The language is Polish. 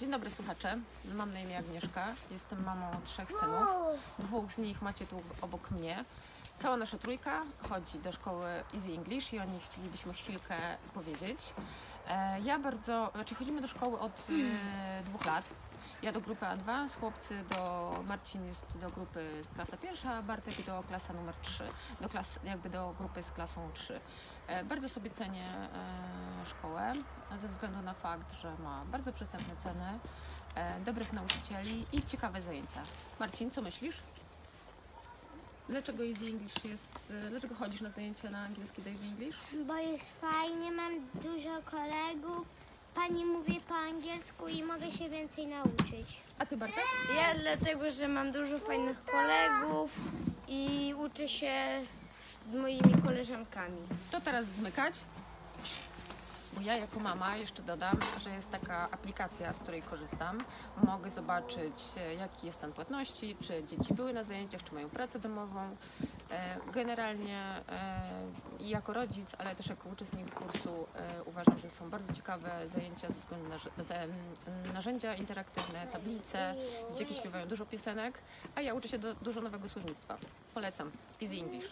Dzień dobry słuchacze, mam na imię Agnieszka, jestem mamą trzech synów. Dwóch z nich macie tu obok mnie. Cała nasza trójka chodzi do szkoły Easy English i o nich chcielibyśmy chwilkę powiedzieć. E, Ja bardzo, znaczy chodzimy do szkoły od e, dwóch lat. Ja do grupy A2, z chłopcy do, Marcin jest do grupy klasa pierwsza, a Bartek do klasa numer 3, do klas, jakby do grupy z klasą 3. E, Bardzo sobie cenię e, szkołę ze względu na fakt, że ma bardzo przystępne ceny, e, dobrych nauczycieli i ciekawe zajęcia. Marcin, co myślisz? Dlaczego Easy English jest, dlaczego chodzisz na zajęcia na angielski do Easy English? Bo jest fajnie, mam pani mówi po angielsku i mogę się więcej nauczyć. A ty Bartek? Ja dlatego, że mam dużo fajnych kolegów i uczę się z moimi koleżankami. To teraz zmykać. Bo ja jako mama jeszcze dodam, że jest taka aplikacja, z której korzystam. Mogę zobaczyć, e, jaki jest stan płatności, czy dzieci były na zajęciach, czy mają pracę domową. E, Generalnie e, jako rodzic, ale też jako uczestnik kursu e, uważam, że są bardzo ciekawe zajęcia ze względu na że- za- m, narzędzia interaktywne, tablice. Dzieciaki śpiewają dużo piosenek, a ja uczę się do, dużo nowego słownictwa. Polecam. Easy English.